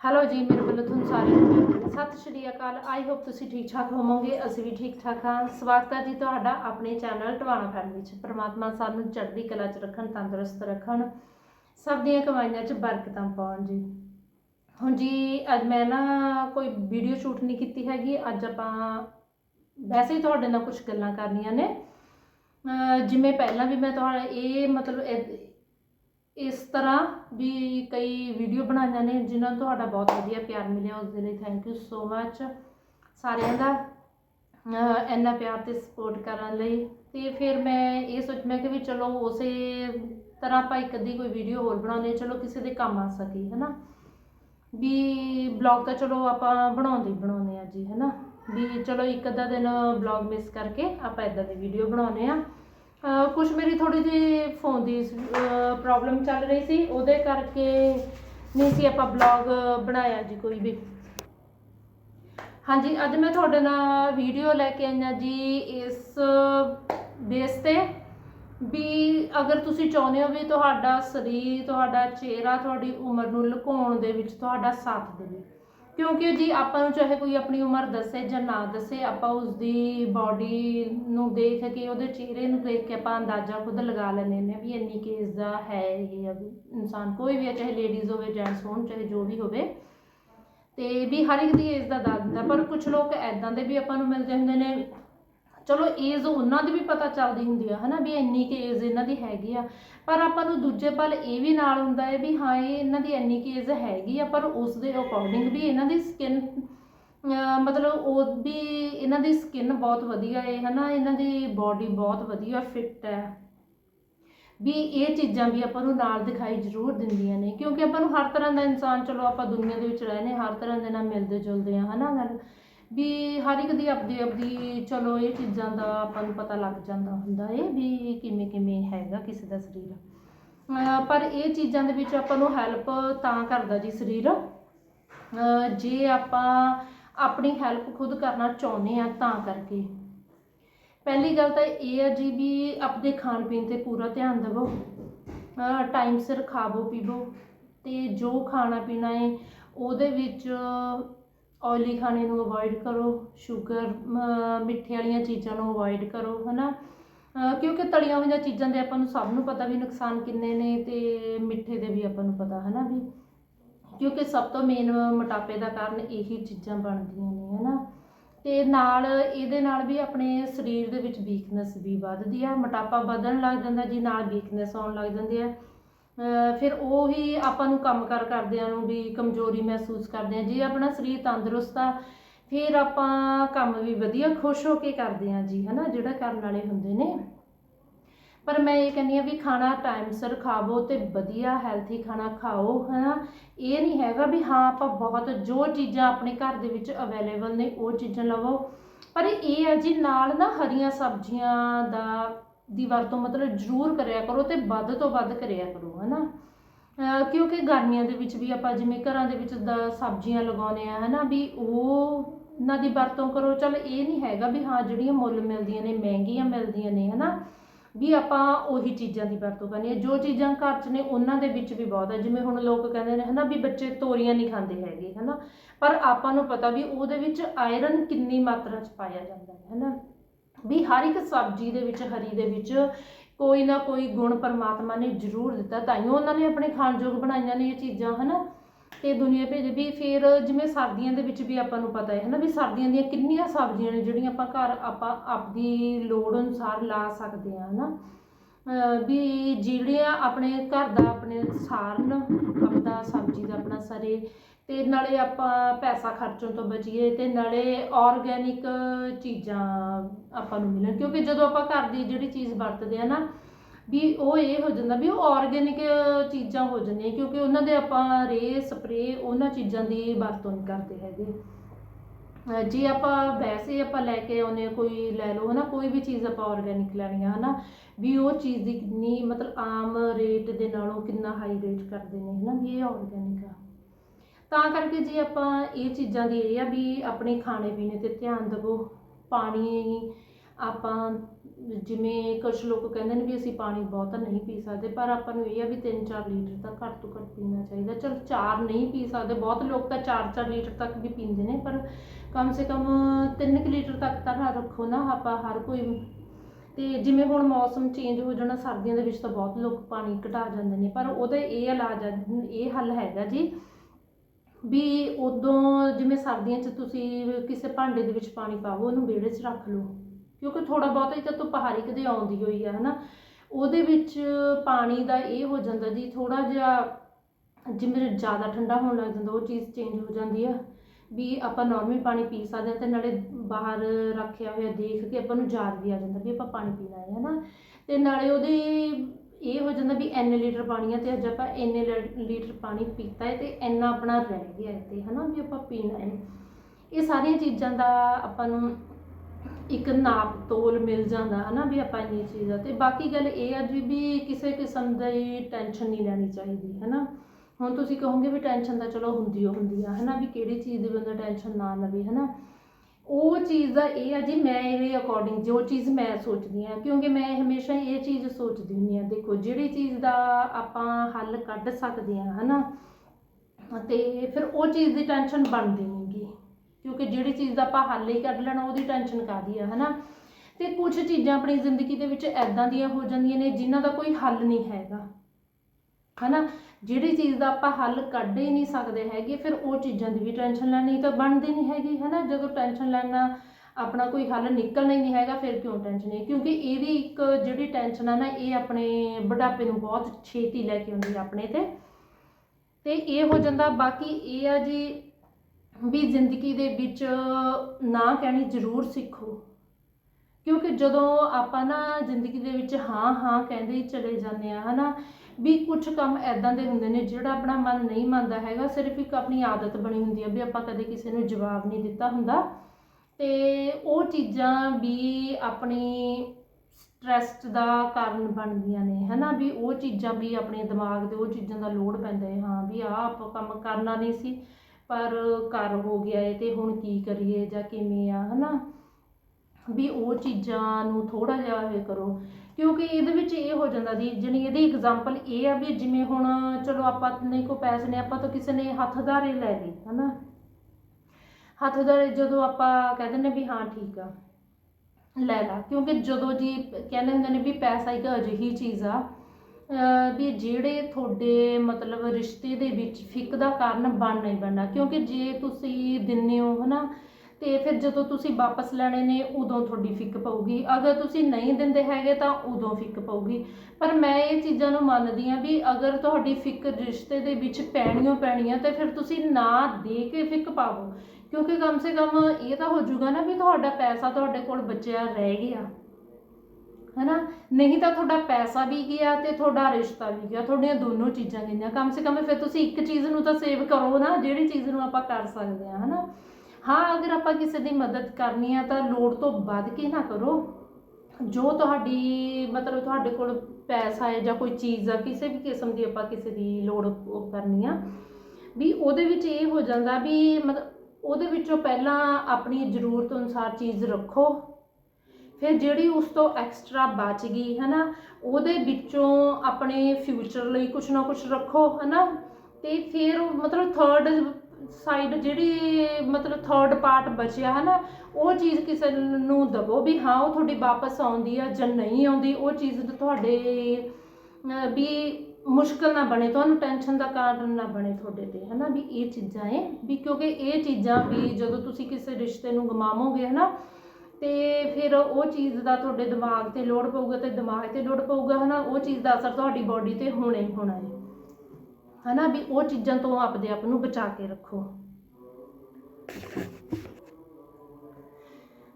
Hello ਜੀ, ਮੇਰੇ ਵੱਲੋਂ ਤੁਹਾਨੂੰ ਸਾਰਿਆਂ ਨੂੰ ਸਤਿ ਸ਼੍ਰੀ ਅਕਾਲ। ਆਈ ਹੋਪ ਤੁਸੀਂ ਠੀਕ ਠਾਕ ਹੋਵੋਗੇ, ਅਸੀਂ ਵੀ ਠੀਕ ਠਾਕ ਹਾਂ। ਸਵਾਗਤ ਹੈ ਜੀ ਤੁਹਾਡਾ ਆਪਣੇ ਚੈਨਲ ਟਵਾਣਾ ਫੈਮਿਲੀ ਵਿੱਚ। ਪ੍ਰਮਾਤਮਾ ਸਾਨੂੰ ਚੜ੍ਹਦੀ ਕਲਾ 'ਚ ਰੱਖਣ, ਤੰਦਰੁਸਤ ਰੱਖਣ, ਸਭ ਦੀਆਂ ਕਮਾਈਆਂ 'ਚ ਬਰਕਤਾਂ ਪਾਉਣ ਜੀ। ਹੁਣ ਜੀ, ਅੱਜ ਮੈਂ ਨਾ ਕੋਈ ਵੀਡੀਓ ਸ਼ੂਟ ਨਹੀਂ ਕੀਤੀ ਹੈਗੀ। ਅੱਜ ਆਪਾਂ ਵੈਸੇ ਹੀ ਤੁਹਾਡੇ ਨਾਲ ਕੁਝ ਗੱਲਾਂ ਕਰਨੀਆਂ ਨੇ। ਜਿਵੇਂ ਪਹਿਲਾਂ ਵੀ ਮੈਂ ਤੁਹਾਡਾ ਇਹ ਮਤਲਬ ਇਸ ਤਰ੍ਹਾਂ ਵੀ ਕਈ ਵੀਡੀਓ ਬਣਾਈਆਂ ਨੇ ਜਿਨ੍ਹਾਂ ਨੂੰ ਤੁਹਾਡਾ ਬਹੁਤ ਵਧੀਆ ਪਿਆਰ ਮਿਲਿਆ ਉਸ ਦੇ ਲਈ ਥੈਂਕ ਯੂ ਸੋ ਮੱਚ ਸਾਰਿਆਂ ਦਾ। ਇੰਨਾ ਪਿਆਰ ਤੇ ਸਪੋਰਟ ਕਰਨ ਲਈ। ਤੇ ਫਿਰ ਮੈਂ ਇਹ ਸੋਚ ਮੈਂ ਕਿ ਵੀ ਚਲੋ ਉਸੇ ਤਰ੍ਹਾਂ ਆਪਾਂ ਇੱਕ ਅੱਧੀ ਕੋਈ ਵੀਡੀਓ ਹੋਰ ਬਣਾਉਂਦੇ ਹਾਂ, ਚਲੋ ਕਿਸੇ ਦੇ ਕੰਮ ਆ ਸਕੇ ਹਨਾ? ਵੀ ਬਲੌਗ ਤਾਂ ਚਲੋ ਆਪਾਂ ਬਣਾਉਂਦੇ ਹੀ ਬਣਾਉਂਦੇ ਆ ਜੀ ਹਨਾ? ਵੀ ਚਲੋ ਇੱਕ ਅੱਧਾ ਦਿਨ ਬਲੌਗ ਮਿਸ ਕਰਕੇ ਆਪਾਂ ਇਦਾਂ ਦੀ ਵੀਡੀਓ ਬਣਾਉਂਦੇ ਆ ਕੁਝ ਮੇਰੀ ਥੋੜੀ ਜਿਹੀ ਫੋਨ ਦੀ ਪ੍ਰੋਬਲਮ ਚੱਲ ਰਹੀ ਸੀ, ਉਹਦੇ ਕਰਕੇ ਨਹੀਂ ਸੀ ਆਪਾਂ ਬਲੌਗ ਬਣਾਇਆ ਜੀ ਕੋਈ ਵੀ। ਹਾਂਜੀ, ਅੱਜ ਮੈਂ ਤੁਹਾਡੇ ਨਾਲ ਵੀਡੀਓ ਲੈ ਕੇ ਆਈ ਹਾਂ ਜੀ ਇਸ ਬੇਸ ਤੇ ਵੀ ਅਗਰ ਤੁਸੀਂ ਚਾਹੁੰਦੇ ਹੋ ਵੀ ਤੁਹਾਡਾ ਸਰੀਰ, ਤੁਹਾਡਾ ਚਿਹਰਾ, ਤੁਹਾਡੀ ਉਮਰ ਨੂੰ ਲੁਕਾਉਣ ਦੇ ਵਿੱਚ, ਤੁਹਾਡਾ ਸਾਥ ਦੇਵੇ। ਕਿਉਂਕਿ ਜੀ ਆਪਾਂ ਨੂੰ ਚਾਹੇ ਕੋਈ ਆਪਣੀ ਉਮਰ ਦੱਸੇ ਜਾਂ ਨਾ ਦੱਸੇ, ਆਪਾਂ ਉਸ ਦੀ ਬਾਡੀ ਨੂੰ ਦੇਖ ਕੇ, ਉਹਦੇ ਚਿਹਰੇ ਨੂੰ ਦੇਖ ਕੇ ਆਪਾਂ ਅੰਦਾਜ਼ਾ ਖੁਦ ਲਗਾ ਲੈਂਦੇ ਨੇ ਵੀ ਇੰਨੀ ਕੇਸ ਦਾ ਹੈ ਇਹ ਇਨਸਾਨ, ਕੋਈ ਵੀ ਹੈ ਚਾਹੇ ਲੇਡੀਜ਼ ਹੋਵੇ ਜੈਂਟਸ ਹੋਣ, ਚਾਹੇ ਜੋ ਵੀ ਹੋਵੇ। ਤੇ ਵੀ ਹਰ ਇੱਕ ਦੀ ਏਜ ਦਾ ਦੱਸ ਦਿੰਦਾ। ਪਰ ਕੁਝ ਲੋਕ ਐਦਾਂ ਦੇ ਵੀ ਆਪਾਂ ਨੂੰ ਮਿਲਦੇ ਹੁੰਦੇ ਨੇ ਚਲੋ ਏਜ ਉਹਨਾਂ ਦੀ ਵੀ ਪਤਾ ਚੱਲਦੀ ਹੁੰਦੀ ਆ, ਹਨਾ ਵੀ ਇੰਨੀ ਕਿ ਏਜ ਇਹਨਾਂ ਦੀ ਹੈਗੀ ਆ। ਪਰ ਆਪਾਂ ਨੂੰ ਦੂਜੇ ਪਲ ਇਹ ਵੀ ਨਾਲ ਹੁੰਦਾ ਹੈ ਵੀ ਹਾਂ, ਇਹ ਇਹਨਾਂ ਦੀ ਇੰਨੀ ਕਿ ਏਜ ਹੈਗੀ ਆ, ਪਰ ਉਸ ਦੇ ਅਕੋਰਡਿੰਗ ਵੀ ਇਹਨਾਂ ਦੀ ਸਕਿਨ ਮਤਲਬ ਉਹ ਵੀ ਇਹਨਾਂ ਦੀ ਸਕਿਨ ਬਹੁਤ ਵਧੀਆ ਹੈ, ਹਨਾ, ਇਹਨਾਂ ਦੀ ਬਾਡੀ ਬਹੁਤ ਵਧੀਆ ਫਿੱਟ ਹੈ। ਵੀ ਇਹ ਚੀਜ਼ਾਂ ਵੀ ਆਪਾਂ ਨੂੰ ਨਾਲ ਦਿਖਾਈ ਜ਼ਰੂਰ ਦਿੰਦੀਆਂ ਨੇ, ਕਿਉਂਕਿ ਆਪਾਂ ਨੂੰ ਹਰ ਤਰ੍ਹਾਂ ਦਾ ਇਨਸਾਨ, ਚਲੋ ਆਪਾਂ ਦੁਨੀਆ ਦੇ ਵਿੱਚ ਰਹਿੰਦੇ ਹਰ ਤਰ੍ਹਾਂ ਦੇ ਨਾਲ ਮਿਲਦੇ ਜੁਲਦੇ ਆ ਹਨਾ ਗੱਲ ਵੀ ਹਰ ਇੱਕ ਦੀ ਆਪਦੀ ਆਪਦੀ, ਚਲੋ ਇਹ ਚੀਜ਼ਾਂ ਦਾ ਆਪਾਂ ਨੂੰ ਪਤਾ ਲੱਗ ਜਾਂਦਾ ਹੁੰਦਾ ਏ ਵੀ ਕਿਵੇਂ ਕਿਵੇਂ ਹੈਗਾ ਕਿਸੇ ਦਾ ਸਰੀਰ। ਪਰ ਇਹ ਚੀਜ਼ਾਂ ਦੇ ਵਿੱਚ ਆਪਾਂ ਨੂੰ ਹੈਲਪ ਤਾਂ ਕਰਦਾ ਜੀ ਸਰੀਰ। ਜੇ ਆਪਾਂ ਆਪਣੀ ਹੈਲਪ ਖੁਦ ਕਰਨਾ ਚਾਹੁੰਦੇ ਆ ਤਾਂ ਕਰਕੇ। ਪਹਿਲੀ ਗੱਲ ਤਾਂ ਇਹ ਹੈ ਜੀ ਵੀ ਆਪਣੇ ਖਾਣ ਪੀਣ ਤੇ ਪੂਰਾ ਧਿਆਨ ਦੇਵੋ। ਟਾਈਮ ਸਿਰ ਖਾਵੋ, ਪੀਵੋ ਤੇ ਜੋ ਖਾਣਾ ਪੀਣਾ ਹੈ ਉਹਦੇ ਵਿੱਚ ਆਇਲੀ ਖਾਣੇ ਨੂੰ ਅਵੋਇਡ ਕਰੋ ਸ਼ੂਗਰ ਮਿੱਠੇ ਵਾਲੀਆਂ ਚੀਜ਼ਾਂ ਨੂੰ ਅਵੋਇਡ ਕਰੋ ਹੈ ਨਾ ਕਿਉਂਕਿ ਤਲੀਆਂ ਹੋਈਆਂ ਚੀਜ਼ਾਂ ਦੇ ਆਪਾਂ ਨੂੰ ਸਭ ਨੂੰ ਪਤਾ ਵੀ ਨੁਕਸਾਨ ਕਿੰਨੇ ਨੇ ਤੇ ਮਿੱਠੇ ਦੇ ਵੀ ਆਪਾਂ ਨੂੰ ਪਤਾ ਹੈ ਨਾ ਵੀ? ਕਿਉਂਕਿ ਸਭ ਤੋਂ ਮੇਨ ਮੋਟਾਪੇ ਦਾ ਕਾਰਨ ਇਹੀ ਚੀਜ਼ਾਂ ਬਣਦੀਆਂ ਨੇ ਹੈ ਨਾ ਤੇ ਨਾਲ ਇਹਦੇ ਨਾਲ ਵੀ ਆਪਣੇ ਸਰੀਰ ਦੇ ਵਿੱਚ ਵੀਕਨੈਸ ਵੀ ਵੱਧਦੀ ਆ, ਮੋਟਾਪਾ ਵਧਣ ਲੱਗ ਜਾਂਦਾ ਜੀ, ਨਾਲ ਵੀਕਨੈਸ ਆਉਣ ਲੱਗ ਜਾਂਦੀ ਹੈ ਫਿਰ ਉਹ ਹੀ ਆਪਾਂ ਨੂੰ ਕੰਮ ਕਰ ਕਰਦਿਆਂ ਨੂੰ ਵੀ ਕਮਜ਼ੋਰੀ ਮਹਿਸੂਸ ਕਰਦੇ ਆ ਜੇ ਆਪਣਾ ਸਰੀਰ ਤੰਦਰੁਸਤ ਆ, ਫਿਰ ਆਪਾਂ ਕੰਮ ਵੀ ਵਧੀਆ ਖੁਸ਼ ਹੋ ਕੇ ਕਰਦੇ ਆ ਜੀ, ਹਨਾ, ਜਿਹੜਾ ਕਰਨ ਵਾਲੇ ਹੁੰਦੇ ਨੇ। ਪਰ ਮੈਂ ਇਹ ਕਹਿੰਦੀ ਆ ਵੀ ਖਾਣਾ ਟਾਈਮ ਸਿਰ ਖਾਵੋ ਤੇ ਵਧੀਆ ਹੈਲਥੀ ਖਾਣਾ ਖਾਓ, ਹਨਾ। ਇਹ ਨਹੀਂ ਹੈਗਾ ਵੀ ਹਾਂ, ਆਪਾਂ ਬਹੁਤ ਜੋ ਚੀਜ਼ਾਂ ਆਪਣੇ ਘਰ ਦੇ ਵਿੱਚ ਅਵੇਲੇਬਲ ਨੇ, ਉਹ ਚੀਜ਼ਾਂ ਲਵੋ। ਪਰ ਇਹ ਹੈ ਜੀ, ਨਾਲ ਨਾ ਹਰੀਆਂ ਸਬਜ਼ੀਆਂ ਦਾ ਦੀ ਵਰਤੋਂ ਮਤਲਬ ਜ਼ਰੂਰ ਕਰਿਆ ਕਰੋ ਤੇ ਵੱਧ ਤੋਂ ਵੱਧ ਕਰਿਆ ਕਰੋ, ਹਨਾ? ਅਹ ਕਿਉਂਕਿ ਗਰਮੀਆਂ ਦੇ ਵਿੱਚ ਵੀ ਆਪਾਂ ਜਿਵੇਂ ਘਰਾਂ ਦੇ ਵਿੱਚ ਦਾ, ਸਬਜ਼ੀਆਂ ਲਗਾਉਂਦੇ ਆ ਹਨਾ? ਵੀ ਉਹ ਉਹਨਾਂ ਦੀ ਵਰਤੋਂ ਕਰੋ। ਚਲ ਇਹ ਨਹੀਂ ਹੈਗਾ ਵੀ ਹਾਂ, ਜਿਹੜੀਆਂ ਮੁੱਲ ਮਿਲਦੀਆਂ ਨੇ, ਮਹਿੰਗੀਆਂ ਮਿਲਦੀਆਂ ਨੇ, ਹਨਾ? ਵੀ ਆਪਾਂ ਉਹੀ ਚੀਜ਼ਾਂ ਦੀ ਵਰਤੋਂ ਕਰਨੀ ਹੈ। ਜੋ ਚੀਜ਼ਾਂ ਘਰ 'ਚ ਨੇ, ਉਹਨਾਂ ਦੇ ਵਿੱਚ ਵੀ ਬਹੁਤ ਹੈ। ਜਿਵੇਂ ਹੁਣ ਲੋਕ ਕਹਿੰਦੇ ਨੇ, ਹਨਾ? ਵੀ ਬੱਚੇ ਤੋਰੀਆਂ ਨਹੀਂ ਖਾਂਦੇ ਹੈਗੇ, ਹਨਾ? ਪਰ ਆਪਾਂ ਨੂੰ ਪਤਾ ਵੀ ਉਹਦੇ ਵਿੱਚ ਆਇਰਨ ਕਿੰਨੀ ਮਾਤਰਾ 'ਚ ਪਾਇਆ ਜਾਂਦਾ ਹੈ, ਹਨਾ? ਵੀ ਹਰ ਇੱਕ ਸਬਜ਼ੀ ਦੇ ਵਿੱਚ, ਹਰੀ ਦੇ ਵਿੱਚ ਕੋਈ ਨਾ ਕੋਈ ਗੁਣ ਪਰਮਾਤਮਾ ਨੇ ਜ਼ਰੂਰ ਦਿੱਤਾ। ਤਾਂ ਹੀ ਉਹਨਾਂ ਨੇ ਆਪਣੇ ਖਾਣਯੋਗ ਬਣਾਈਆਂ ਨੇ ਇਹ ਚੀਜ਼ਾਂ, ਹਨਾ? ਤੇ ਦੁਨੀਆ ਭੇਜ ਵੀ ਫਿਰ ਜਿਵੇਂ ਸਰਦੀਆਂ ਦੇ ਵਿੱਚ ਵੀ ਆਪਾਂ ਨੂੰ ਪਤਾ ਹੈ, ਹਨਾ? ਵੀ ਸਰਦੀਆਂ ਦੀਆਂ ਕਿੰਨੀਆਂ ਸਬਜ਼ੀਆਂ ਨੇ ਜਿਹੜੀਆਂ ਆਪਾਂ ਘਰ ਆਪਾਂ ਆਪਦੀ ਲੋੜ ਅਨੁਸਾਰ ਲਾ ਸਕਦੇ ਹਾਂ, ਹਨਾ? ਅਹ ਵੀ ਜਿਹੜੀਆਂ ਆਪਣੇ ਘਰ ਦਾ ਆਪਣੇ ਸਾਰਨ, ਆਪਦਾ ਸਬਜ਼ੀ ਦਾ ਆਪਣਾ ਸਾਰੇ ਤੇ ਨਾਲੇ ਆਪਾਂ ਪੈਸਾ ਖਰਚਣ ਤੋਂ ਬਚੀਏ ਤੇ ਨਾਲੇ ਆਰਗੈਨਿਕ ਚੀਜ਼ਾਂ ਆਪਾਂ ਨੂੰ ਮਿਲਣ। ਕਿਉਂਕਿ ਜਦੋਂ ਆਪਾਂ ਘਰ ਦੀ ਜਿਹੜੀ ਚੀਜ਼ ਵਰਤਦੇ ਆ ਨਾ, ਵੀ ਉਹ ਇਹ ਹੋ ਜਾਂਦਾ ਵੀ ਉਹ ਆਰਗੈਨਿਕ ਚੀਜ਼ਾਂ ਹੋ ਜਾਂਦੀਆਂ, ਕਿਉਂਕਿ ਉਹਨਾਂ ਦੇ ਆਪਾਂ ਰੇ ਸਪਰੇ ਉਹਨਾਂ ਚੀਜ਼ਾਂ ਦੀ ਵਰਤੋਂ ਨਹੀਂ ਕਰਦੇ ਹੈਗੇ। ਜੇ ਆਪਾਂ ਵੈਸੇ ਆਪਾਂ ਲੈ ਕੇ ਆਉਂਦੇ ਹਾਂ, ਕੋਈ ਲੈ ਲਓ ਹਨਾ, ਕੋਈ ਵੀ ਚੀਜ਼ ਆਪਾਂ ਆਰਗੈਨਿਕ ਲੈਣੀ ਆ ਹਨਾ, ਵੀ ਉਹ ਚੀਜ਼ ਦੀ ਕਿੰਨੀ ਮਤਲਬ ਆਮ ਰੇਟ ਦੇ ਨਾਲੋਂ ਕਿੰਨਾ ਹਾਈ ਰੇਟ ਕਰਦੇ ਨੇ ਹਨਾ, ਵੀ ਇਹ ਆਰਗੈਨਿਕ ਆ। ਤਾਂ ਕਰਕੇ ਜੇ ਆਪਾਂ ਇਹ ਚੀਜ਼ਾਂ ਦੀ ਇਹ ਆ ਵੀ ਆਪਣੇ ਖਾਣੇ ਪੀਣੇ ਤੇ ਧਿਆਨ ਦੇਵੋ, ਪਾਣੀ ਆਪਾਂ ਜਿਵੇਂ ਕੁਝ ਲੋਕ ਕਹਿੰਦੇ ਨੇ ਵੀ ਅਸੀਂ ਪਾਣੀ ਬਹੁਤਾ ਨਹੀਂ ਪੀ ਸਕਦੇ, ਪਰ ਆਪਾਂ ਨੂੰ ਇਹ ਆ ਵੀ 3-4 ਲੀਟਰ ਤਾਂ ਘੱਟ ਤੋਂ ਘੱਟ ਪੀਣਾ ਚਾਹੀਦਾ। ਚਲ 4 ਨਹੀਂ ਪੀ ਸਕਦੇ, ਬਹੁਤ ਲੋਕ ਤਾਂ 4-4 ਲੀਟਰ ਤੱਕ ਵੀ ਪੀਂਦੇ ਨੇ, ਪਰ ਕਮ ਸੇ ਕਮ 3 ਲੀਟਰ ਤੱਕ ਤਾਂ ਨਾ ਰੱਖੋ ਨਾ ਆਪਾਂ ਹਰ ਕੋਈ। ਤੇ ਜਿਵੇਂ ਹੁਣ ਮੌਸਮ ਚੇਂਜ ਹੋ ਜਾਣਾ, ਸਰਦੀਆਂ ਦੇ ਵਿੱਚ ਤਾਂ ਬਹੁਤ ਲੋਕ ਪਾਣੀ ਘਟਾ ਜਾਂਦੇ ਨੇ, ਪਰ ਉਹਦਾ ਇਹ ਇਲਾਜ ਹੈ ਇਹ ਹੱਲ ਹੈਗਾ ਜੀ ਵੀ ਉਦੋਂ ਜਿਵੇਂ ਸਰਦੀਆਂ 'ਚ ਤੁਸੀਂ ਕਿਸੇ ਭਾਂਡੇ ਦੇ ਵਿੱਚ ਪਾਣੀ ਪਾਵੋ ਉਹਨੂੰ ਵਿਹੜੇ 'ਚ ਰੱਖ ਲਓ। ਕਿਉਂਕਿ ਥੋੜਾ ਬਹੁਤਾ ਹੀ ਤਾਂ ਧੁੱਪ ਹਾਰੀ ਕਦੇ ਆਉਂਦੀ ਹੋਈ ਆ, ਹਨਾ। ਉਹਦੇ ਵਿੱਚ ਪਾਣੀ ਦਾ ਇਹ ਹੋ ਜਾਂਦਾ ਜੀ ਥੋੜਾ ਜਿਹਾ ਜਿਵੇਂ ਜ਼ਿਆਦਾ ਠੰਡਾ ਹੋਣ ਲੱਗ ਜਾਂਦਾ, ਉਹ ਚੀਜ਼ ਚੇਂਜ ਹੋ ਜਾਂਦੀ ਆ। ਵੀ ਆਪਾਂ ਨਾਰਮਲ ਪਾਣੀ ਪੀ ਸਕਦੇ ਹਾਂ ਤੇ ਨਾਲੇ ਬਾਹਰ ਰੱਖਿਆ ਹੋਇਆ ਦੇਖ ਕੇ ਆਪਾਂ ਨੂੰ ਯਾਦ ਵੀ ਆ ਜਾਂਦਾ ਵੀ ਆਪਾਂ ਪਾਣੀ ਪੀਣਾ ਹੈ, ਹਨਾ। ਤੇ ਨਾਲੇ ਉਹਦੇ ਇਹ ਹੋ ਜਾਂਦਾ ਵੀ ਇੰਨੇ ਲੀਟਰ ਪਾਣੀ ਆ ਤੇ ਅੱਜ ਆਪਾਂ ਇੰਨੇ ਲੀਟਰ ਪਾਣੀ ਪੀਤਾ ਹੈ ਤੇ ਇੰਨਾ ਆਪਣਾ ਰਹਿ ਗਿਆ ਹੈ ਤੇ ਹਨਾ ਵੀ ਆਪਾਂ ਪੀਣਾ ਹੈ ਇਹ ਸਾਰੀਆਂ ਚੀਜ਼ਾਂ ਦਾ ਆਪਾਂ ਨੂੰ ਇੱਕ ਨਾਪ ਤੋਲ ਮਿਲ ਜਾਂਦਾ ਹਨਾ ਵੀ ਆਪਾਂ ਇੰਨੀ ਚੀਜ਼ ਆ ਤੇ ਬਾਕੀ ਗੱਲ ਇਹ ਆ ਜੀ ਵੀ ਕਿਸੇ ਕਿਸਮ ਦੀ ਟੈਨਸ਼ਨ ਨਹੀਂ ਲੈਣੀ ਚਾਹੀਦੀ ਹਨਾ। ਹੁਣ ਤੁਸੀਂ ਕਹੋਗੇ ਵੀ ਟੈਨਸ਼ਨ ਤਾਂ ਚਲੋ ਹੁੰਦੀ ਓ ਹੁੰਦੀ ਆ ਹਨਾ ਵੀ ਕਿਹੜੀ ਚੀਜ਼ ਦੀ ਬੰਦਾ ਟੈਨਸ਼ਨ ਨਾ ਲਵੇ ਹਨਾ। ਉਹ ਚੀਜ਼ ਦਾ ਇਹ ਆ ਜੀ, ਮੈਂ ਇਹਦੇ ਅਕੋਰਡਿੰਗ ਜੋ ਚੀਜ਼ ਮੈਂ ਸੋਚਦੀ ਆ ਕਿਉਂਕਿ ਮੈਂ ਹਮੇਸ਼ਾ ਇਹ ਚੀਜ਼ ਸੋਚਦੀ ਹੁੰਦੀ ਆ ਦੇਖੋ ਜਿਹੜੀ ਚੀਜ਼ ਦਾ ਆਪਾਂ ਹੱਲ ਕੱਢ ਸਕਦੇ ਆ ਹਨਾ? ਤੇ ਫਿਰ ਉਹ ਚੀਜ਼ ਦੀ ਟੈਨਸ਼ਨ ਬਣਦੀ ਨਹੀਂਗੀ ਕਿਉਂਕਿ ਜਿਹੜੀ ਚੀਜ਼ ਦਾ ਆਪਾਂ ਹੱਲ ਹੀ ਕੱਢ ਲੈਣਾ, ਉਹਦੀ ਟੈਨਸ਼ਨ ਕਾਦੀ ਆ, ਹਨਾ? ਤੇ ਕੁਝ ਚੀਜ਼ਾਂ ਆਪਣੀ ਜ਼ਿੰਦਗੀ ਦੇ ਵਿੱਚ ਐਦਾਂ ਦੀਆਂ ਹੋ ਜਾਂਦੀਆਂ ਨੇ ਜਿਨ੍ਹਾਂ ਦਾ ਕੋਈ ਹੱਲ ਨਹੀਂ ਹੈਗਾ, ਹਨਾ? ਜਿਹੜੀ ਚੀਜ਼ ਦਾ ਆਪਾਂ ਹੱਲ ਕੱਢ ਹੀ ਨਹੀਂ ਸਕਦੇ ਹੈਗੇ, ਫਿਰ ਉਹ ਚੀਜ਼ਾਂ ਦੀ ਵੀ ਟੈਨਸ਼ਨ ਲੈਣੀ ਤਾਂ ਬਣਦੀ ਨਹੀਂ ਹੈਗੀ, ਹਨਾ? ਜਦੋਂ ਟੈਨਸ਼ਨ ਲੈਣਾ ਆਪਣਾ ਕੋਈ ਹੱਲ ਨਿਕਲਣਾ ਹੀ ਨਹੀਂ ਹੈਗਾ, ਫਿਰ ਕਿਉਂ ਟੈਨਸ਼ਨ ਹੈ? ਕਿਉਂਕਿ ਇਹਦੀ ਇੱਕ ਜਿਹੜੀ ਟੈਨਸ਼ਨ ਆ ਨਾ, ਇਹ ਆਪਣੇ ਬੁਢਾਪੇ ਨੂੰ ਬਹੁਤ ਛੇਤੀ ਲੈ ਕੇ ਆਉਂਦੀ ਆ ਆਪਣੇ ਤੇ। ਤੇ ਇਹ ਹੋ ਜਾਂਦਾ, ਬਾਕੀ ਇਹ ਆ ਜੀ ਵੀ ਜ਼ਿੰਦਗੀ ਦੇ ਵਿੱਚ ਨਾ ਕਹਿਣੀ ਜ਼ਰੂਰ ਸਿੱਖੋ। ਕਿਉਂਕਿ ਜਦੋਂ ਆਪਾਂ ਨਾ ਜ਼ਿੰਦਗੀ ਦੇ ਵਿੱਚ ਹਾਂ ਹਾਂ ਕਹਿੰਦੇ ਹੀ ਚਲੇ ਜਾਂਦੇ ਆ, ਹਨਾ? ਵੀ ਕੁਝ ਕੰਮ ਐਦਾਂ ਦੇ ਹੁੰਦੇ ਨੇ ਜਿਹੜਾ ਆਪਣਾ ਮਨ ਨਹੀਂ ਮੰਨਦਾ ਹੈਗਾ, ਸਿਰਫ ਇੱਕ ਆਪਣੀ ਆਦਤ ਬਣੀ ਹੁੰਦੀ ਹੈ ਵੀ ਆਪਾਂ ਕਦੇ ਕਿਸੇ ਨੂੰ ਜਵਾਬ ਨਹੀਂ ਦਿੱਤਾ ਹੁੰਦਾ। ਤੇ ਉਹ ਚੀਜ਼ਾਂ ਵੀ ਆਪਣੀ ਸਟ੍ਰੈਸ ਦਾ ਕਾਰਨ ਬਣਦੀਆਂ ਨੇ, ਹਨਾ? ਵੀ ਉਹ ਚੀਜ਼ਾਂ ਵੀ ਆਪਣੇ ਦਿਮਾਗ ਤੇ ਉਹ ਚੀਜ਼ਾਂ ਦਾ ਲੋਡ ਪੈਂਦਾ ਹੈ, ਹਾਂ, ਵੀ ਆਹ ਆਪਾਂ ਕੰਮ ਕਰਨਾ ਨਹੀਂ ਸੀ, ਪਰ ਕਰ ਹੋ ਗਿਆ ਏ ਤੇ ਹੁਣ ਕੀ ਕਰੀਏ ਜਾਂ ਕਿਵੇਂ ਆ, ਹਨਾ? ਵੀ ਉਹ ਚੀਜ਼ਾਂ ਨੂੰ ਥੋੜਾ ਜਿਹਾ ਇਹ ਕਰੋ। ਕਿਉਂਕਿ ਇਹਦੇ ਵਿੱਚ ਇਹ ਹੋ ਜਾਂਦਾ ਦੀ ਜਣੀ ਇਹਦੀ ਐਗਜ਼ਾਮਪਲ ਇਹ ਆ ਵੀ ਜਿਵੇਂ ਹੁਣ ਚਲੋ ਆਪਾਂ ਨਹੀਂ ਕੋ ਪੈਸੇ ਨੇ, ਆਪਾਂ ਤਾਂ ਕਿਸੇ ਨੇ ਹੱਥਦਾਰੇ ਲੈ ਲਈ ਹਨਾ? ਹੱਥਦਾਰੇ ਜਦੋਂ ਆਪਾਂ ਕਹਿ ਦਿੰਦੇ ਵੀ ਹਾਂ, ਠੀਕ ਆ, ਲੈ ਲਾ। ਕਿਉਂਕਿ ਜਦੋਂ ਜੀ ਕਹਿੰਦੇ ਹੁੰਦੇ ਨੇ ਵੀ ਪੈਸਾ ਇੱਕ ਅਜਿਹੀ ਚੀਜ਼ ਆ ਵੀ ਜਿਹੜੇ ਤੁਹਾਡੇ ਮਤਲਬ ਰਿਸ਼ਤੇ ਦੇ ਵਿੱਚ ਫਿੱਕ ਦਾ ਕਾਰਨ ਬਣਨਾ ਹੀ ਬਣਨਾ। ਕਿਉਂਕਿ ਜੇ ਤੁਸੀਂ ਦਿੰਦੇ ਹੋ, ਹਨਾ ਤੇ ਫਿਰ ਜਦੋਂ ਤੁਸੀਂ ਵਾਪਸ ਲੈਣੇ ਨੇ, ਉਦੋਂ ਤੁਹਾਡੀ ਫਿੱਕ ਪਊਗੀ। ਅਗਰ ਤੁਸੀਂ ਨਹੀਂ ਦਿੰਦੇ ਹੈਗੇ ਤਾਂ ਉਦੋਂ ਫਿੱਕ ਪਊਗੀ। ਪਰ ਮੈਂ ਇਹ ਚੀਜ਼ਾਂ ਨੂੰ ਮੰਨਦੀ ਆ ਵੀ ਅਗਰ ਤੁਹਾਡੀ ਫਿੱਕ ਰਿਸ਼ਤੇ ਦੇ ਵਿੱਚ ਪੈਣੀਓ ਪੈਣੀ ਆ ਤੇ ਫਿਰ ਤੁਸੀਂ ਨਾ ਦੇ ਕੇ ਫਿੱਕ ਪਾਵੋ। ਕਿਉਂਕਿ ਕਮ ਸੇ ਕਮ ਇਹ ਤਾਂ ਹੋ ਜਾਊਗਾ ਨਾ ਵੀ ਤੁਹਾਡਾ ਪੈਸਾ ਤੁਹਾਡੇ ਕੋਲ ਬਚਿਆ ਰਹਿ ਗਿਆ। ਹੈਨਾ? ਨਹੀਂ ਤਾਂ ਤੁਹਾਡਾ ਪੈਸਾ ਵੀ ਗਿਆ ਤੇ ਤੁਹਾਡਾ ਰਿਸ਼ਤਾ ਵੀ ਗਿਆ। ਤੁਹਾਡੀਆਂ ਦੋਨੋਂ ਚੀਜ਼ਾਂ ਗਈਆਂ। ਕਮ ਸੇ ਕਮ ਫਿਰ ਤੁਸੀਂ ਇੱਕ ਚੀਜ਼ ਨੂੰ ਤਾਂ ਸੇਵ ਕਰੋ ਨਾ, ਜਿਹੜੀ ਚੀਜ਼ ਨੂੰ ਆਪਾਂ ਕਰ ਸਕਦੇ ਹਾਂ, ਹਨਾ? ਹਾਂ, ਅਗਰ ਆਪਾਂ ਕਿਸੇ ਦੀ ਮਦਦ ਕਰਨੀ ਆ ਤਾਂ ਲੋੜ ਤੋਂ ਵੱਧ ਕੇ ਨਾ ਕਰੋ। ਜੋ ਤੁਹਾਡੀ, ਮਤਲਬ ਤੁਹਾਡੇ ਕੋਲ ਪੈਸਾ ਹੈ ਜਾਂ ਕੋਈ ਚੀਜ਼ ਆ, ਕਿਸੇ ਵੀ ਕਿਸਮ ਦੀ ਆਪਾਂ ਕਿਸੇ ਦੀ ਲੋੜ ਉਹ ਕਰਨੀ ਆ, ਵੀ ਉਹਦੇ ਵਿੱਚ ਇਹ ਹੋ ਜਾਂਦਾ ਵੀ ਮਤਲਬ ਉਹਦੇ ਵਿੱਚੋਂ ਪਹਿਲਾਂ ਆਪਣੀ ਜ਼ਰੂਰਤ ਅਨੁਸਾਰ ਚੀਜ਼ ਰੱਖੋ। ਫਿਰ ਜਿਹੜੀ ਉਸ ਤੋਂ ਐਕਸਟਰਾ ਬਚ ਗਈ, ਹਨਾ, ਉਹਦੇ ਵਿੱਚੋਂ ਆਪਣੇ ਫਿਊਚਰ ਲਈ ਕੁਝ ਨਾ ਕੁਝ ਰੱਖੋ, ਹਨਾ। ਤੇ ਫਿਰ ਮਤਲਬ ਥਰਡ ਸਾਈਡ ਜਿਹੜੀ ਮਤਲਬ ਥਰਡ ਪਾਰਟ ਬਚਿਆ ਹੈ ਨਾ ਉਹ ਚੀਜ਼ ਕਿਸੇ ਨੂੰ ਦਵੋ ਵੀ ਹਾਂ, ਉਹ ਤੁਹਾਡੀ ਵਾਪਸ ਆਉਂਦੀ ਆ ਜਾਂ ਨਹੀਂ ਆਉਂਦੀ, ਉਹ ਚੀਜ਼ ਤੁਹਾਡੇ ਵੀ ਮੁਸ਼ਕਲ ਨਾ ਬਣੇ, ਤੁਹਾਨੂੰ ਟੈਨਸ਼ਨ ਦਾ ਕਾਰਨ ਨਾ ਬਣੇ ਤੁਹਾਡੇ ਤੇ ਹੈ ਨਾ ਵੀ ਇਹ ਚੀਜ਼ਾਂ ਏ ਵੀ ਕਿਉਂਕਿ ਇਹ ਚੀਜ਼ਾਂ ਵੀ ਜਦੋਂ ਤੁਸੀਂ ਕਿਸੇ ਰਿਸ਼ਤੇ ਨੂੰ ਗਮਾਵੋਗੇ ਨਾ ਤੇ ਫਿਰ ਉਹ ਚੀਜ਼ ਦਾ ਤੁਹਾਡੇ ਦਿਮਾਗ ਤੇ ਲੋਡ ਪਊਗਾ ਤੇ ਦਿਮਾਗ ਤੇ ਲੋਡ ਪਊਗਾ ਹੈ ਨਾ ਉਹ ਚੀਜ਼ ਦਾ ਅਸਰ ਤੁਹਾਡੀ ਬਾਡੀ ਤੇ ਹੋਣਾ ਹੀ ਹੋਣਾ ਹੈ ਹਨਾ, ਵੀ ਉਹ ਚੀਜ਼ਾਂ ਤੋਂ ਆਪਦੇ ਆਪ ਨੂੰ ਬਚਾ ਕੇ ਰੱਖੋ।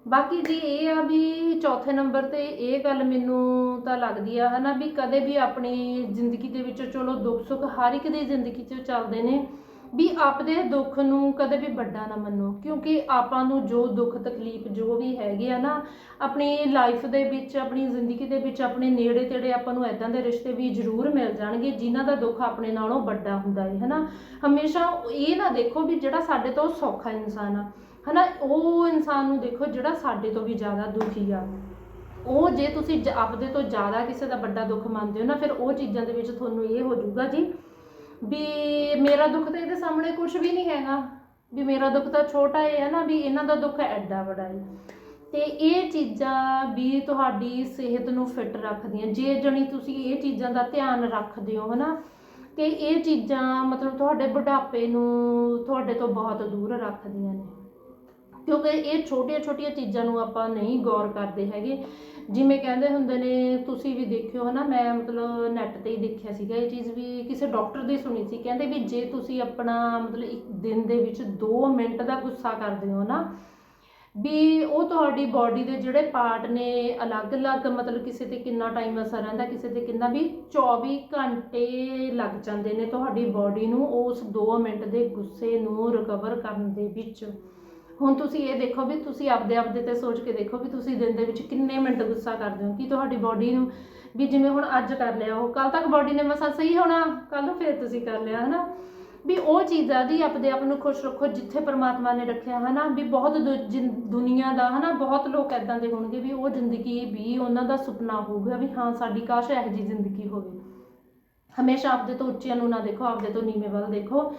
ਬਾਕੀ ਜੀ ਇਹ ਆ ਵੀ ਚੌਥੇ ਨੰਬਰ ਤੇ ਇਹ ਗੱਲ ਮੈਨੂੰ ਤਾਂ ਲੱਗਦੀ ਆ ਹਨਾ, ਵੀ ਕਦੇ ਵੀ ਆਪਣੀ ਜ਼ਿੰਦਗੀ ਦੇ ਵਿੱਚ ਚਲੋ ਦੁੱਖ ਸੁੱਖ ਹਰ ਇੱਕ ਦੀ ਜ਼ਿੰਦਗੀ 'ਚ ਚੱਲਦੇ ਨੇ। ਵੀ ਆਪਦੇ ਦੁੱਖ ਨੂੰ ਕਦੇ ਵੀ ਵੱਡਾ ਨਾ ਮੰਨੋ, ਕਿਉਂਕਿ ਆਪਾਂ ਨੂੰ ਜੋ ਦੁੱਖ, ਤਕਲੀਫ ਜੋ ਵੀ ਹੈਗੇ ਆ ਨਾ, ਆਪਣੀ ਲਾਈਫ ਦੇ ਵਿੱਚ, ਆਪਣੀ ਜ਼ਿੰਦਗੀ ਦੇ ਵਿੱਚ, ਆਪਣੇ ਨੇੜੇ ਤੇੜੇ ਆਪਾਂ ਨੂੰ ਐਦਾਂ ਦੇ ਰਿਸ਼ਤੇ ਵੀ ਜ਼ਰੂਰ ਮਿਲ ਜਾਣਗੇ, ਜਿਨ੍ਹਾਂ ਦਾ ਦੁੱਖ ਆਪਣੇ ਨਾਲੋਂ ਵੱਡਾ ਹੁੰਦਾ ਹੈ, ਹਨਾ? ਹਮੇਸ਼ਾ ਇਹ ਨਾ ਦੇਖੋ ਵੀ ਜਿਹੜਾ ਸਾਡੇ ਤੋਂ ਸੌਖਾ ਇਨਸਾਨ ਆ, ਹਨਾ? ਉਹ ਇਨਸਾਨ ਨੂੰ ਦੇਖੋ ਜਿਹੜਾ ਸਾਡੇ ਤੋਂ ਵੀ ਜ਼ਿਆਦਾ ਦੁਖੀ ਆ। ਉਹ ਜੇ ਤੁਸੀਂ ਆਪਦੇ ਤੋਂ ਜ਼ਿਆਦਾ ਕਿਸੇ ਦਾ ਵੱਡਾ ਦੁੱਖ ਮੰਨਦੇ ਹੋ ਨਾ, ਫਿਰ ਉਹ ਚੀਜ਼ਾਂ ਦੇ ਵਿੱਚ ਤੁਹਾਨੂੰ ਇਹ ਹੋ ਜਾਊਗਾ ਜੀ ਵੀ ਮੇਰਾ ਦੁੱਖ ਤਾਂ ਇਹਦੇ ਸਾਹਮਣੇ ਕੁਝ ਵੀ ਨਹੀਂ ਹੈਗਾ। ਵੀ ਮੇਰਾ ਦੁੱਖ ਤਾਂ ਛੋਟਾ ਹੀ ਹੈ ਨਾ ਵੀ ਇਹਨਾਂ ਦਾ ਦੁੱਖ ਐਡਾ ਵੱਡਾ ਹੈ ਤੇ ਇਹ ਚੀਜ਼ਾਂ ਵੀ ਤੁਹਾਡੀ ਸਿਹਤ ਨੂੰ ਫਿੱਟ ਰੱਖਦੀਆਂ। ਜੇ ਜਣੀ ਤੁਸੀਂ ਇਹ ਚੀਜ਼ਾਂ ਦਾ ਧਿਆਨ ਰੱਖਦੇ ਹੋ ਹਨਾ, ਤੇ ਇਹ ਚੀਜ਼ਾਂ ਮਤਲਬ ਤੁਹਾਡੇ ਬੁਢਾਪੇ ਨੂੰ ਤੁਹਾਡੇ ਤੋਂ ਬਹੁਤ ਦੂਰ ਰੱਖਦੀਆਂ ਨੇ। ਕਿਉਂਕਿ ਇਹ ਛੋਟੀਆਂ ਛੋਟੀਆਂ ਚੀਜ਼ਾਂ ਨੂੰ ਆਪਾਂ ਨਹੀਂ ਗੌਰ ਕਰਦੇ ਹੈਗੇ। ਜਿਵੇਂ ਕਹਿੰਦੇ ਹੁੰਦੇ ਨੇ, ਤੁਸੀਂ ਵੀ ਦੇਖਿਓ ਹਨਾ, ਮੈਂ ਮਤਲਬ ਨੈੱਟ ਤੇ ਹੀ ਦੇਖਿਆ ਸੀਗਾ ਇਹ ਚੀਜ਼ ਵੀ, ਕਿਸੇ ਡਾਕਟਰ ਦੀ ਸੁਣੀ ਸੀ। ਕਹਿੰਦੇ ਵੀ ਜੇ ਤੁਸੀਂ ਆਪਣਾ ਮਤਲਬ ਇੱਕ ਦਿਨ ਦੇ ਵਿੱਚ 2 ਮਿੰਟ ਦਾ ਗੁੱਸਾ ਕਰਦੇ ਹੋ ਨਾ, ਵੀ ਉਹ ਤੁਹਾਡੀ ਬਾਡੀ ਦੇ ਜਿਹੜੇ ਪਾਰਟ ਨੇ, ਅਲੱਗ-ਅਲੱਗ ਮਤਲਬ ਕਿਸੇ ਤੇ ਕਿੰਨਾ ਟਾਈਮ ਅਸਰ ਰਹਿੰਦਾ, ਕਿਸੇ ਤੇ ਕਿੰਨਾ, ਵੀ 24 ਘੰਟੇ ਲੱਗ ਜਾਂਦੇ ਨੇ ਤੁਹਾਡੀ ਬਾਡੀ ਨੂੰ ਉਸ 2 ਮਿੰਟ ਦੇ ਗੁੱਸੇ ਨੂੰ ਰਿਕਵਰ ਕਰਨ ਦੇ ਵਿੱਚ। ਹੁਣ ਤੁਸੀਂ ਇਹ ਦੇਖੋ ਵੀ ਤੁਸੀਂ ਆਪਦੇ ਆਪਦੇ ਤੇ ਸੋਚ ਕੇ ਦੇਖੋ ਵੀ ਤੁਸੀਂ ਦਿਨ ਦੇ ਵਿੱਚ ਕਿੰਨੇ ਮਿੰਟ ਗੁੱਸਾ ਕਰਦੇ ਹੋ, ਕਿ ਤੁਹਾਡੀ ਬਾਡੀ ਨੂੰ ਵੀ ਜਿਵੇਂ ਹੁਣ ਅੱਜ ਕਰ ਲਿਆ ਉਹ ਕੱਲ ਤੱਕ ਬਾਡੀ ਨੇ ਮਸਾ ਸਹੀ ਹੋਣਾ ਕੱਲ ਨੂੰ ਫੇਰ ਤੁਸੀਂ ਕਰ ਲਿਆ, ਹਨਾ? ਵੀ ਉਹ ਚੀਜ਼ਾਂ ਦੀ ਆਪਦੇ ਆਪ ਨੂੰ ਖੁਸ਼ ਰੱਖੋ ਜਿੱਥੇ ਪਰਮਾਤਮਾ ਨੇ ਰੱਖਿਆ, ਹਨਾ? ਵੀ ਬਹੁਤ ਦੁ- ਜਿਨ- ਦੁਨੀਆ ਦਾ, ਹਨਾ? ਬਹੁਤ ਲੋਕ ਐਦਾਂ ਦੇ ਹੋਣਗੇ ਵੀ ਉਹ ਜ਼ਿੰਦਗੀ ਵੀ ਉਹਨਾਂ ਦਾ ਸੁਪਨਾ ਹੋਊਗਾ ਵੀ ਹਾਂ, ਸਾਡੀ ਕਾਸ਼ ਇਹੋ ਜਿਹੀ ਜ਼ਿੰਦਗੀ ਹੋਵੇ। ਹਮੇਸ਼ਾ ਆਪਦੇ ਤੋਂ ਉੱਚਿਆਂ ਨੂੰ ਨਾ ਦੇਖੋ, ਆਪਦੇ ਤੋਂ ਨੀਵੇਂ ਵੱਲ ਦੇਖੋ।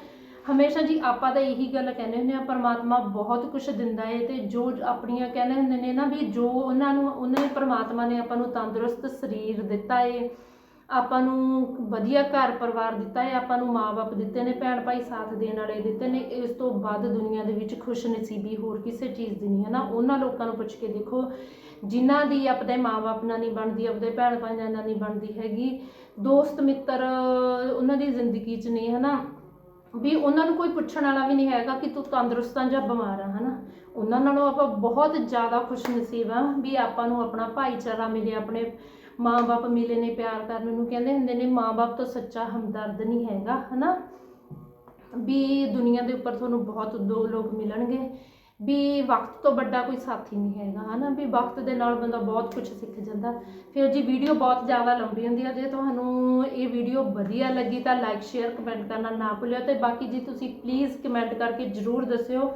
ਹਮੇਸ਼ਾ ਜੀ ਆਪਾਂ ਤਾਂ ਇਹੀ ਗੱਲ ਕਹਿੰਦੇ ਹੁੰਦੇ ਆ ਪਰਮਾਤਮਾ ਬਹੁਤ ਕੁਝ ਦਿੰਦਾ ਏ ਤੇ ਜੋ ਆਪਣੀਆਂ ਕਹਿੰਦੇ ਹੁੰਦੇ ਨੇ ਨਾ ਵੀ ਜੋ ਉਹਨਾਂ ਨੂੰ, ਉਹਨਾਂ ਨੇ ਪਰਮਾਤਮਾ ਨੇ ਆਪਾਂ ਨੂੰ ਤੰਦਰੁਸਤ ਸਰੀਰ ਦਿੱਤਾ ਏ, ਆਪਾਂ ਨੂੰ ਵਧੀਆ ਘਰ ਪਰਿਵਾਰ ਦਿੱਤਾ ਹੈ ਆਪਾਂ ਨੂੰ ਮਾਪੇ ਦਿੱਤੇ ਨੇ ਭੈਣ ਭਾਈ ਸਾਥ ਦੇਣ ਵਾਲੇ ਦਿੱਤੇ ਨੇ, ਇਸ ਤੋਂ ਵੱਧ ਦੁਨੀਆ ਦੇ ਵਿੱਚ ਖੁਸ਼ ਨਸੀਬੀ ਹੋਰ ਕਿਸੇ ਚੀਜ਼ ਦੀ ਨਹੀਂ ਹੈ ਨਾ, ਉਹਨਾਂ ਲੋਕਾਂ ਨੂੰ ਪੁੱਛ ਕੇ ਦੇਖੋ, ਜਿਨ੍ਹਾਂ ਦੀ ਆਪਣੇ ਮਾਪੇ ਨਾਲ ਨਹੀਂ ਬਣਦੀ, ਆਪਣੇ ਭੈਣ ਭਾਈਆਂ ਨਾਲ ਨਹੀਂ ਬਣਦੀ ਹੈਗੀ ਦੋਸਤ ਮਿੱਤਰ ਉਹਨਾਂ ਦੀ ਜ਼ਿੰਦਗੀ 'ਚ ਨਹੀਂ ਹੈ ਨਾ ਵੀ ਉਹਨਾਂ ਨੂੰ ਕੋਈ ਪੁੱਛਣ ਵਾਲਾ ਵੀ ਨਹੀਂ ਹੈਗਾ ਕਿ ਤੂੰ ਤੰਦਰੁਸਤ ਆ ਜਾਂ ਬਿਮਾਰ ਆ, ਹਨਾ? ਉਹਨਾਂ ਨਾਲੋਂ ਆਪਾਂ ਬਹੁਤ ਜ਼ਿਆਦਾ ਖੁਸ਼ ਨਸੀਬ ਆ ਵੀ ਆਪਾਂ ਨੂੰ ਆਪਣਾ ਭਾਈਚਾਰਾ ਮਿਲੇ, ਆਪਣੇ ਮਾਂ-ਬਾਪ ਮਿਲੇ ਨੇ ਪਿਆਰ ਕਰਨ ਨੂੰ। ਕਹਿੰਦੇ ਹੁੰਦੇ ਨੇ ਮਾਂ-ਬਾਪ ਤੋਂ ਸੱਚਾ ਹਮਦਰਦ ਨਹੀਂ ਹੈਗਾ, ਹਨਾ? ਵੀ ਦੁਨੀਆ ਦੇ ਉੱਪਰ ਤੁਹਾਨੂੰ ਬਹੁਤ ਦੋ ਲੋਕ ਮਿਲਣਗੇ। ਵੀ ਵਕਤ ਤੋਂ ਵੱਡਾ ਕੋਈ ਸਾਥੀ ਨਹੀਂ ਹੈਗਾ, ਹਨਾ? ਵੀ ਵਕਤ ਦੇ ਨਾਲ ਬੰਦਾ ਬਹੁਤ ਕੁਝ ਸਿੱਖ ਜਾਂਦਾ। ਫਿਰ ਜੀ ਵੀਡੀਓ ਬਹੁਤ ਜ਼ਿਆਦਾ ਲੰਬੀ ਹੁੰਦੀ ਹੈ ਜੇ ਤੁਹਾਨੂੰ ਇਹ ਵੀਡੀਓ ਵਧੀਆ ਲੱਗੀ ਤਾਂ ਲਾਈਕ ਸ਼ੇਅਰ ਕਮੈਂਟ ਕਰਨਾ ਨਾ ਭੁੱਲਿਓ ਤੇ ਬਾਕੀ ਜੀ ਤੁਸੀਂ ਪਲੀਜ਼ ਕਮੈਂਟ ਕਰਕੇ ਜਰੂਰ ਦੱਸਿਓ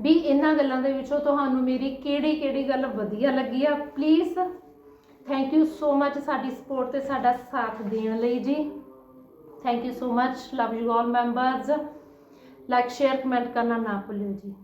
ਵੀ ਇਹਨਾਂ ਗੱਲਾਂ ਦੇ ਵਿੱਚੋਂ ਤੁਹਾਨੂੰ ਮੇਰੀ ਕਿਹੜੀ ਕਿਹੜੀ ਗੱਲ ਵਧੀਆ ਲੱਗੀ ਆ। Please thank you so much ਸਾਡੀ ਸਪੋਰਟ ਤੇ ਸਾਡਾ ਸਾਥ ਦੇਣ ਲਈ ਜੀ। Thank you so much love you all members like share comment ਕਰਨਾ ਨਾ ਭੁੱਲਿਓ ਜੀ।